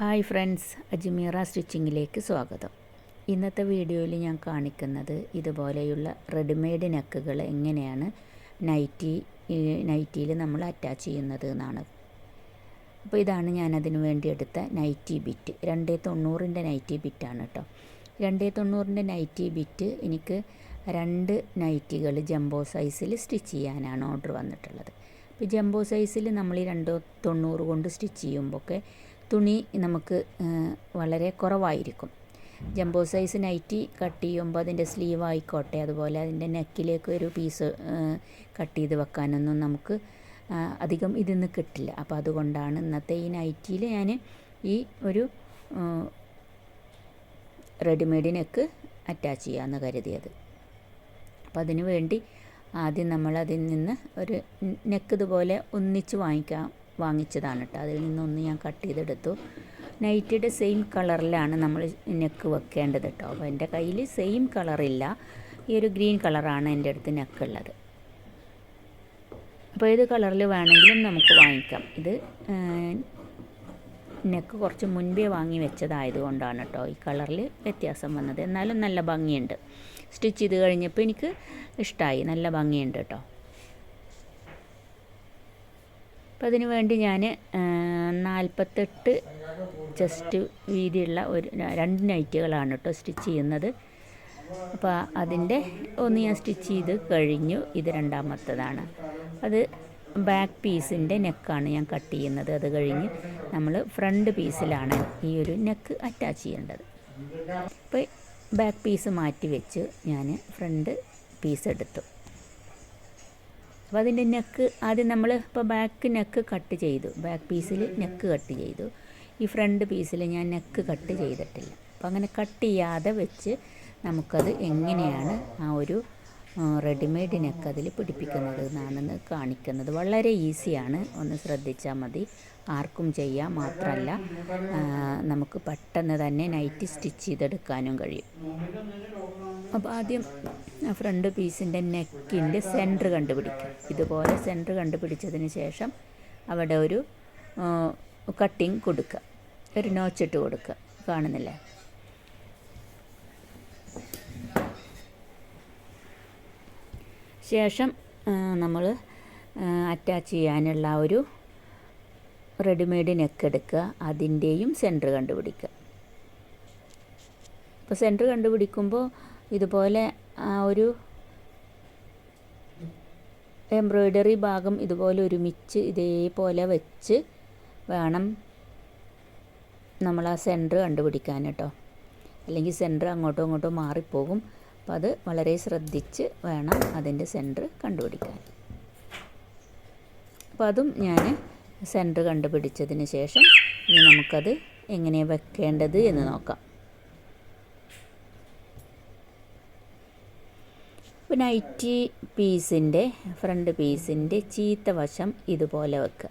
Hi friends Ajmera സ്റ്റിച്ചിങ്ങിലേക്ക് സ്വാഗതം. ഇന്നത്തെ വീഡിയോയിൽ ഞാൻ കാണിക്കുന്നത് ഇതുപോലെയുള്ള റെഡിമെയ്ഡ് നെക്കുകൾ എങ്ങനെയാണ് നൈറ്റി നൈറ്റിയിൽ നമ്മൾ അറ്റാച്ച് ചെയ്യുന്നത് എന്നാണ്. അപ്പോൾ ഇതാണ് ഞാൻ വേണ്ടി എടുത്ത നൈറ്റി ബിറ്റ്. രണ്ടേ തൊണ്ണൂറിന്റെ നൈറ്റി ബിറ്റാണ് കേട്ടോ. രണ്ടേ തൊണ്ണൂറിന്റെ നൈറ്റി ബിറ്റ് എനിക്ക് രണ്ട് നൈറ്റികൾ ജംബോ സൈസിൽ സ്റ്റിച്ച് ചെയ്യാനാണ് ഓർഡർ വന്നിട്ടുള്ളത്. ഇപ്പോൾ ജംബോ സൈസിൽ നമ്മൾ ഈ രണ്ടോ തൊണ്ണൂറ് കൊണ്ട് സ്റ്റിച്ച് ചെയ്യുമ്പോഴൊക്കെ തുണി നമുക്ക് വളരെ കുറവായിരിക്കും. ജംബോ സൈസ് നൈറ്റി കട്ട് ചെയ്യുമ്പോൾ അതിന്റെ സ്ലീവ് ആയിക്കോട്ടെ. അതുപോലെ അതിന്റെ നെക്കിലേക്ക് ഒരു പീസ് കട്ട് ചെയ്ത് വെക്കാനൊന്നും നമുക്ക് അധികം ഇതിന്ന് കിട്ടില്ല. അപ്പോൾ അതുകൊണ്ടാണ് ഇന്നത്തെ ഈ നൈറ്റിയിൽ ഞാൻ ഈ ഒരു റെഡിമെയ്ഡ് നെക്ക് അറ്റാച്ച് ചെയ്യാമെന്ന് കരുതിയത്. അപ്പോൾ അതിന് വേണ്ടി ആദ്യം നമ്മൾ അതിൽ നിന്ന് ഒരു നെക്ക് ഇതുപോലെ ഒന്നിച്ച് വാങ്ങിക്കാം. വാങ്ങിച്ചതാണ് കേട്ടോ അതിൽ നിന്നൊന്ന് ഞാൻ കട്ട് ചെയ്തെടുത്തു. നൈറ്റിയുടെ സെയിം കളറിലാണ് നമ്മൾ നെക്ക് വെക്കേണ്ടത് കേട്ടോ അപ്പോൾ എന്റെ കയ്യിൽ സെയിം കളറില്ല. ഈ ഒരു ഗ്രീൻ കളറാണ് എന്റെ അടുത്ത് നെക്ക് ഉള്ളത് അപ്പോൾ ഏത് കളറിൽ വേണമെങ്കിലും നമുക്ക് വാങ്ങിക്കാം. ഇത് നെക്ക് കുറച്ച് മുൻപേ വാങ്ങി വെച്ചതായതുകൊണ്ടാണ് കേട്ടോ ഈ കളറിൽ വ്യത്യാസം വന്നത്. എന്നാലും നല്ല ഭംഗിയുണ്ട്. സ്റ്റിച്ച് ചെയ്ത് കഴിഞ്ഞപ്പോൾ എനിക്ക് ഇഷ്ടമായി നല്ല ഭംഗിയുണ്ട് കേട്ടോ. അപ്പോൾ അതിന് വേണ്ടി ഞാൻ നാൽപ്പത്തെട്ട് ചെസ്റ്റ് വീതിയുള്ള ഒരു രണ്ട് നൈറ്റുകളാണ് കേട്ടോ സ്റ്റിച്ച് ചെയ്യുന്നത്. അപ്പോൾ അതിന്റെ ഒന്ന് ഞാൻ സ്റ്റിച്ച് ചെയ്ത് കഴിഞ്ഞു. ഇത് രണ്ടാമത്തതാണ്. അത് ബാക്ക് പീസിന്റെ നെക്കാണ് ഞാൻ കട്ട് ചെയ്യുന്നത്. അത് കഴിഞ്ഞ് നമ്മൾ ഫ്രണ്ട് പീസിലാണ് ഈ ഒരു നെക്ക് അറ്റാച്ച് ചെയ്യേണ്ടത്. അപ്പോൾ ബാക്ക് പീസ് മാറ്റി വെച്ച് ഞാൻ ഫ്രണ്ട് പീസ് എടുത്തു. അപ്പോൾ അതിന്റെ നെക്ക് ആദ്യം നമ്മൾ ഇപ്പോൾ ബാക്ക് നെക്ക് കട്ട് ചെയ്തു. ബാക്ക് പീസിൽ നെക്ക് കട്ട് ചെയ്തു. ഈ ഫ്രണ്ട് പീസിൽ ഞാൻ നെക്ക് കട്ട് ചെയ്തിട്ടില്ല. അപ്പോൾ അങ്ങനെ കട്ട് ചെയ്യാതെ വെച്ച് നമുക്കത് എങ്ങനെയാണ് ആ ഒരു റെഡിമെയ്ഡ് നെക്ക് അതിൽ പിടിപ്പിക്കുന്നത് എന്നാണെന്ന് കാണിക്കുന്നത്. വളരെ ഈസിയാണ്. ഒന്ന് ശ്രദ്ധിച്ചാൽ മതി. ആർക്കും ചെയ്യാം മാത്രമല്ല നമുക്ക് പെട്ടെന്ന് തന്നെ നൈറ്റ് സ്റ്റിച്ച് ചെയ്തെടുക്കാനും കഴിയും. അപ്പോൾ ആദ്യം ഫ്രണ്ട് പീസിന്റെ നെക്കിന്റെ സെന്റർ കണ്ടുപിടിക്കും. ഇതുപോലെ സെന്റർ കണ്ടുപിടിച്ചതിന് ശേഷം അവിടെ ഒരു കട്ടിങ് കൊടുക്കുക. ഒരു നോച്ചിട്ട് കൊടുക്കുക. കാണുന്നില്ലേ? ശേഷം നമ്മൾ അറ്റാച്ച് ചെയ്യാനുള്ള ഒരു റെഡിമെയ്ഡ് നെക്ക് എടുക്കുക. അതിന്റെയും സെന്റർ കണ്ടുപിടിക്കുക. അപ്പോൾ സെന്റർ കണ്ടുപിടിക്കുമ്പോൾ ഇതുപോലെ ഒരു എംബ്രോയ്ഡറി ഭാഗം ഇതുപോലെ ഒരുമിച്ച് ഇതേപോലെ വെച്ച് വേണം നമ്മൾ ആ സെന്റർ കണ്ടുപിടിക്കാൻ കേട്ടോ. അല്ലെങ്കിൽ സെന്റർ അങ്ങോട്ടും ഇങ്ങോട്ടും മാറിപ്പോകും. അപ്പം അത് വളരെ ശ്രദ്ധിച്ച് വേണം അതിന്റെ സെന്റർ കണ്ടുപിടിക്കാൻ. അപ്പം അതും ഞാൻ സെന്റർ കണ്ടുപിടിച്ചതിന് ശേഷം ഇനി നമുക്കത് എങ്ങനെ വെക്കേണ്ടത് എന്ന് നോക്കാം. നൈറ്റി പീസിന്റെ ഫ്രണ്ട് പീസിന്റെ ചീത്ത വശം ഇതുപോലെ വെക്കുക.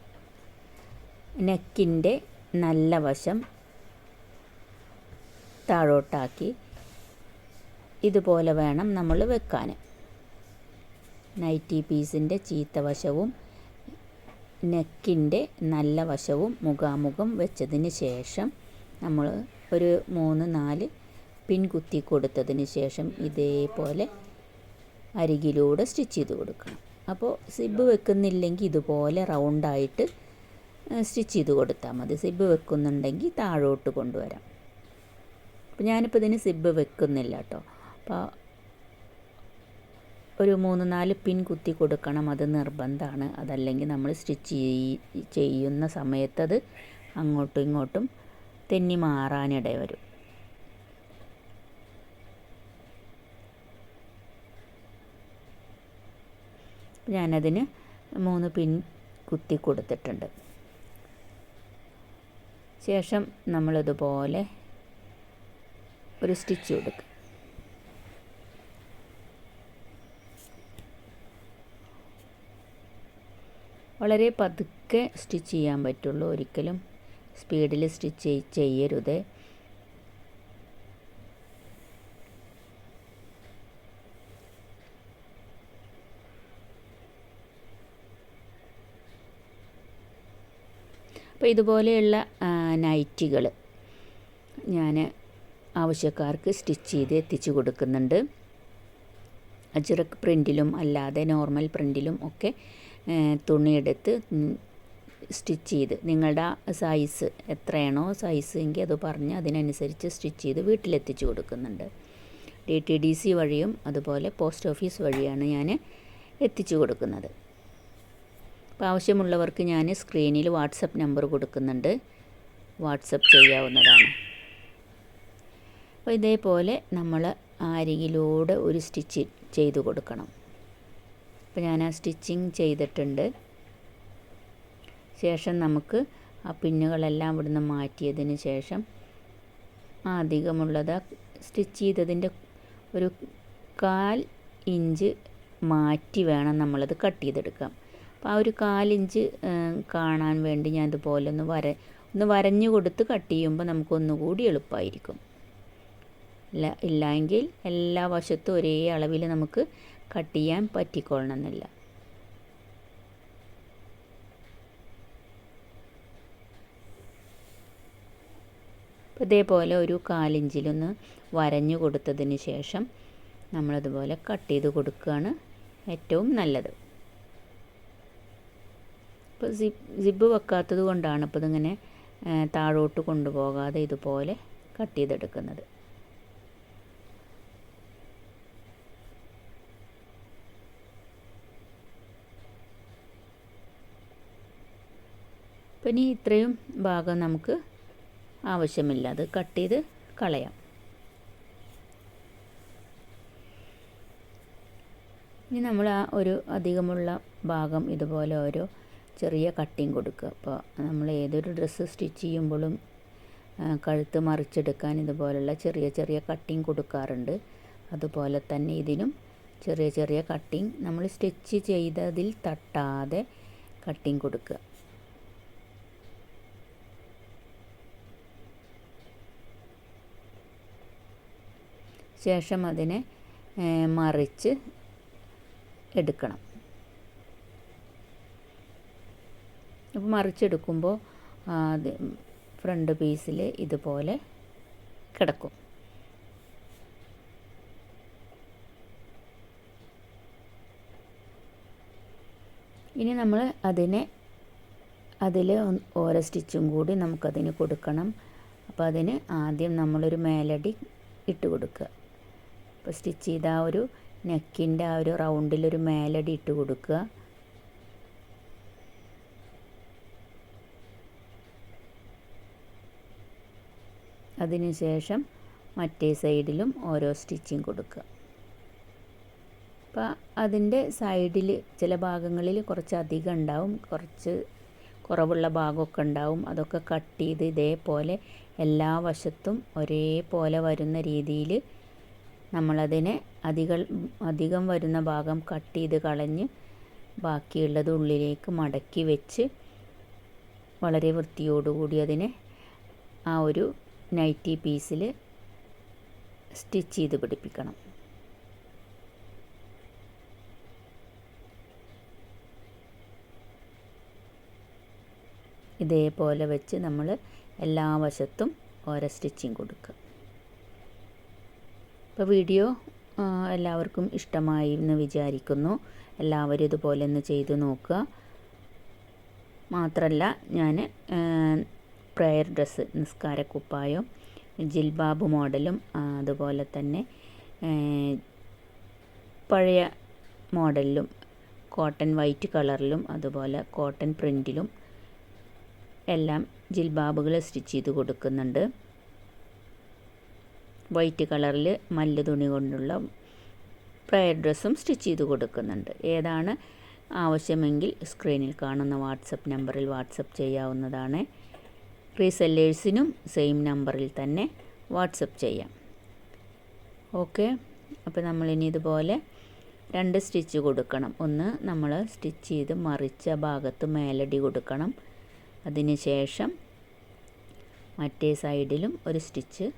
നെക്കിന്റെ നല്ല വശം താഴോട്ടാക്കി ഇതുപോലെ വേണം നമ്മൾ വെക്കാൻ. നൈറ്റി പീസിന്റെ ചീത്ത വശവും നെക്കിന്റെ നല്ല വശവും മുഖാമുഖം വെച്ചതിന് ശേഷം നമ്മൾ ഒരു മൂന്ന് നാല് പിൻ കുത്തി കൊടുത്തതിന് ശേഷം ഇതേപോലെ അരികിലൂടെ സ്റ്റിച്ച് ചെയ്ത് കൊടുക്കണം. അപ്പോൾ സിബ് വെക്കുന്നില്ലെങ്കിൽ ഇതുപോലെ റൗണ്ടായിട്ട് സ്റ്റിച്ച് ചെയ്ത് കൊടുത്താൽ മതി. സിബ് വെക്കുന്നുണ്ടെങ്കിൽ താഴോട്ട് കൊണ്ടുവരാം. അപ്പോൾ ഞാനിപ്പോൾ ഇതിന് സിബ് വെക്കുന്നില്ല കേട്ടോ. അപ്പോൾ ഒരു മൂന്ന് നാല് പിൻ കുത്തി കൊടുക്കണം. അത് നിർബന്ധമാണ്. അതല്ലെങ്കിൽ നമ്മൾ സ്റ്റിച്ച് ചെയ്യുന്ന സമയത്തത് അങ്ങോട്ടും ഇങ്ങോട്ടും തെന്നി മാറാനിട വരും ഞാനതിന് മൂന്ന് പിൻ കുത്തി കൊടുത്തിട്ടുണ്ട്. ശേഷം നമ്മളിതുപോലെ ഒരു സ്റ്റിച്ച് കൊടുക്കുക. വളരെ പതുക്കെ സ്റ്റിച്ച് ചെയ്യാൻ പറ്റുള്ളൂ. ഒരിക്കലും സ്പീഡിൽ സ്റ്റിച്ച് ചെയ്യരുത്. അപ്പോൾ ഇതുപോലെയുള്ള നൈറ്റികൾ ഞാൻ ആവശ്യക്കാർക്ക് സ്റ്റിച്ച് ചെയ്ത് എത്തിച്ചു കൊടുക്കുന്നുണ്ട്. അജ്രക് പ്രിന്റിലും അല്ലാതെ നോർമൽ പ്രിന്റിലും ഒക്കെ തുണിയെടുത്ത് സ്റ്റിച്ച് ചെയ്ത് നിങ്ങളുടെ സൈസ് എത്രയാണോ സൈസ് എങ്കിൽ അത് പറഞ്ഞ് അതിനനുസരിച്ച് സ്റ്റിച്ച് ചെയ്ത് വീട്ടിലെത്തിച്ചു കൊടുക്കുന്നുണ്ട്. ഡി ടി ഡി സി വഴിയും അതുപോലെ പോസ്റ്റ് ഓഫീസ് വഴിയാണ് ഞാൻ എത്തിച്ചു കൊടുക്കുന്നത്. അപ്പോൾ ആവശ്യമുള്ളവർക്ക് ഞാൻ സ്ക്രീനിൽ വാട്സപ്പ് നമ്പർ കൊടുക്കുന്നുണ്ട്. വാട്സപ്പ് ചെയ്യാവുന്നതാണ്. അപ്പോൾ ഇതേപോലെ നമ്മൾ അരികിലൂടെ ഒരു സ്റ്റിച്ച് ചെയ്ത് കൊടുക്കണം. അപ്പോൾ ഞാൻ ആ സ്റ്റിച്ചിങ് ചെയ്തിട്ടുണ്ട്. ശേഷം നമുക്ക് ആ പിന്നുകളെല്ലാം ഇവിടുന്ന് മാറ്റിയതിന് ശേഷം അധികമുള്ളത് സ്റ്റിച്ച് ചെയ്തതിന്റെ ഒരു കാൽ ഇഞ്ച് മാറ്റി വേണം നമ്മളത് കട്ട് ചെയ്തെടുക്കാം അപ്പോൾ ആ ഒരു കാലിഞ്ച് കാണാൻ വേണ്ടി ഞാൻ ഇതുപോലെ ഒന്ന് വര ഒന്ന് വരഞ്ഞു കൊടുത്ത് കട്ട് ചെയ്യുമ്പോൾ നമുക്കൊന്നുകൂടി എളുപ്പമായിരിക്കും ഇല്ല ഇല്ലെങ്കിൽ എല്ലാ വശത്തും ഒരേ അളവിൽ നമുക്ക് കട്ട് ചെയ്യാൻ പറ്റിക്കൊള്ളണമെന്നില്ല. ഇതേപോലെ ഒരു കാലിഞ്ചിലൊന്ന് വരഞ്ഞു കൊടുത്തതിന് ശേഷം നമ്മളതുപോലെ കട്ട് ചെയ്ത് കൊടുക്കുകയാണ് ഏറ്റവും നല്ലത്. ഇപ്പോൾ സിബ് സിബ് വെക്കാത്തത് കൊണ്ടാണ് ഇപ്പോൾ ഇതിങ്ങനെ താഴോട്ട് കൊണ്ടുപോകാതെ ഇതുപോലെ കട്ട് ചെയ്തെടുക്കുന്നത്. പിന്നെ ഇത്രയും ഭാഗം നമുക്ക് ആവശ്യമില്ല. അത് കട്ട് ചെയ്ത് കളയാം. ഇനി നമ്മൾ ആ ഒരു അധികമുള്ള ഭാഗം ഇതുപോലെ ഓരോ ചെറിയ കട്ടിങ് കൊടുക്കുക. അപ്പോൾ നമ്മൾ ഏതൊരു ഡ്രസ്സ് സ്റ്റിച്ച് ചെയ്യുമ്പോഴും കഴുത്ത് മറിച്ചെടുക്കാൻ ഇതുപോലുള്ള ചെറിയ ചെറിയ കട്ടിങ് കൊടുക്കാറുണ്ട്. അതുപോലെ തന്നെ ഇതിനും ചെറിയ ചെറിയ കട്ടിങ് നമ്മൾ സ്റ്റിച്ച് ചെയ്തതിൽ തട്ടാതെ കട്ടിങ് കൊടുക്കുക. ശേഷം അതിനെ മറിച്ച് എടുക്കണം. അപ്പോൾ മറിച്ചെടുക്കുമ്പോൾ ഫ്രണ്ട് പീസിൽ ഇതുപോലെ കിടക്കും. ഇനി നമ്മൾ അതിനെ അതിൽ ഓരോ സ്റ്റിച്ചും കൂടി നമുക്കതിന് കൊടുക്കണം. അപ്പോൾ അതിന് ആദ്യം നമ്മളൊരു മേലടി ഇട്ട് കൊടുക്കുക. അപ്പോൾ സ്റ്റിച്ച് ചെയ്ത ആ ഒരു നെക്കിന്റെ ആ ഒരു റൗണ്ടിലൊരു മേലടി ഇട്ട് കൊടുക്കുക. അതിനുശേഷം മറ്റേ സൈഡിലും ഓരോ സ്റ്റിച്ചിങ് കൊടുക്കുക. അപ്പോൾ അതിന്റെ സൈഡിൽ ചില ഭാഗങ്ങളിൽ കുറച്ച് അധികം ഉണ്ടാവും. കുറച്ച് കുറവുള്ള ഭാഗമൊക്കെ ഉണ്ടാവും. അതൊക്കെ കട്ട് ചെയ്ത് ഇതേപോലെ എല്ലാ വശത്തും ഒരേപോലെ വരുന്ന രീതിയിൽ നമ്മളതിനെ അധികം അധികം വരുന്ന ഭാഗം കട്ട് ചെയ്ത് കളഞ്ഞ് ബാക്കിയുള്ളത് ഉള്ളിലേക്ക് മടക്കി വെച്ച് വളരെ വൃത്തിയോടുകൂടി അതിനെ ആ ഒരു നൈറ്റി പീസിൽ സ്റ്റിച്ച് ചെയ്ത് പിടിപ്പിക്കണം. ഇതേപോലെ വെച്ച് നമ്മൾ എല്ലാ വശത്തും ഓരോ സ്റ്റിച്ചിങ് കൊടുക്കുക. അപ്പോൾ വീഡിയോ എല്ലാവർക്കും ഇഷ്ടമായി എന്ന് വിചാരിക്കുന്നു. എല്ലാവരും ഇതുപോലെ ഒന്ന് ചെയ്തു നോക്കുക. മാത്രമല്ല ഞാൻ പ്രയർ ഡ്രസ്സ് നിസ്കാരക്കുപ്പായം ജിൽബാബ് മോഡലും അതുപോലെ തന്നെ പഴയ മോഡലിലും കോട്ടൺ വൈറ്റ് കളറിലും അതുപോലെ കോട്ടൺ പ്രിന്റിലും എല്ലാം ജിൽബാബുകൾ സ്റ്റിച്ച് ചെയ്ത് കൊടുക്കുന്നുണ്ട്. വൈറ്റ് കളറിൽ മല്ല് തുണി കൊണ്ടുള്ള പ്രയർ ഡ്രസ്സും സ്റ്റിച്ച് ചെയ്ത് കൊടുക്കുന്നുണ്ട്. ഏതാണ് ആവശ്യമെങ്കിൽ സ്ക്രീനിൽ കാണുന്ന വാട്സപ്പ് നമ്പറിൽ വാട്സപ്പ് ചെയ്യാവുന്നതാണ്. റീസെല്ലേഴ്സിനും സെയിം നമ്പറിൽ തന്നെ വാട്സപ്പ് ചെയ്യാം. ഓക്കെ? അപ്പോൾ നമ്മളിനി ഇതുപോലെ രണ്ട് സ്റ്റിച്ച് കൊടുക്കണം. ഒന്ന് നമ്മൾ സ്റ്റിച്ച് ചെയ്ത് മറിച്ച ഭാഗത്ത് മേലടി കൊടുക്കണം. അതിന് ശേഷം മറ്റേ സൈഡിലും ഒരു സ്റ്റിച്ച്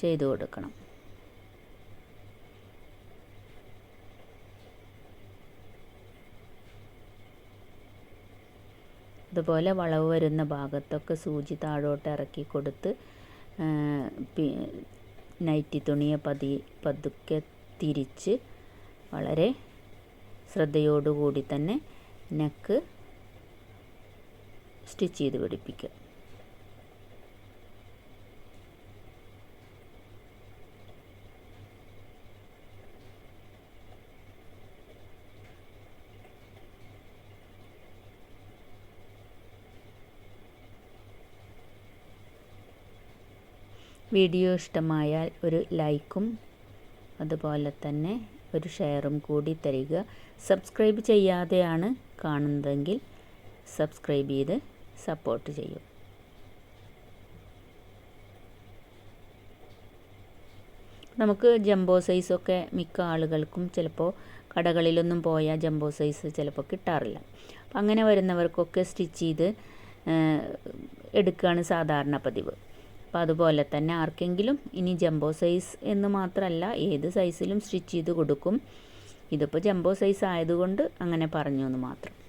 ചെയ്ത് കൊടുക്കണം. അതുപോലെ വളവ് വരുന്ന ഭാഗത്തൊക്കെ സൂചി താഴോട്ട് ഇറക്കി കൊടുത്ത് നൈറ്റി തുണിയെ പതി പതുക്കെ തിരിച്ച് വളരെ ശ്രദ്ധയോടുകൂടി തന്നെ നെക്ക് സ്റ്റിച്ച് ചെയ്ത് പിടിപ്പിക്കുക. വീഡിയോ ഇഷ്ടമായാൽ ഒരു ലൈക്കും അതുപോലെ തന്നെ ഒരു ഷെയറും കൂടി തരിക. സബ്സ്ക്രൈബ് ചെയ്യാതെയാണ് കാണുന്നതെങ്കിൽ സബ്സ്ക്രൈബ് ചെയ്ത് സപ്പോർട്ട് ചെയ്യും. നമുക്ക് ജംബോ സൈസൊക്കെ മിക്ക ആളുകൾക്കും ചിലപ്പോൾ കടകളിലൊന്നും പോയാൽ ജംബോ സൈസ് ചിലപ്പോൾ കിട്ടാറില്ല. അപ്പം അങ്ങനെ വരുന്നവർക്കൊക്കെ സ്റ്റിച്ച് ചെയ്ത് എടുക്കുകയാണ് സാധാരണ പതിവ്. അപ്പോൾ അതുപോലെ തന്നെ ആർക്കെങ്കിലും ഇനി ജംബോ സൈസ് എന്ന് മാത്രമല്ല ഏത് സൈസിലും സ്റ്റിച്ച് ചെയ്ത് കൊടുക്കും. ഇതിപ്പോൾ ജംബോ സൈസ് ആയതുകൊണ്ട് അങ്ങനെ പറഞ്ഞു എന്ന് മാത്രം.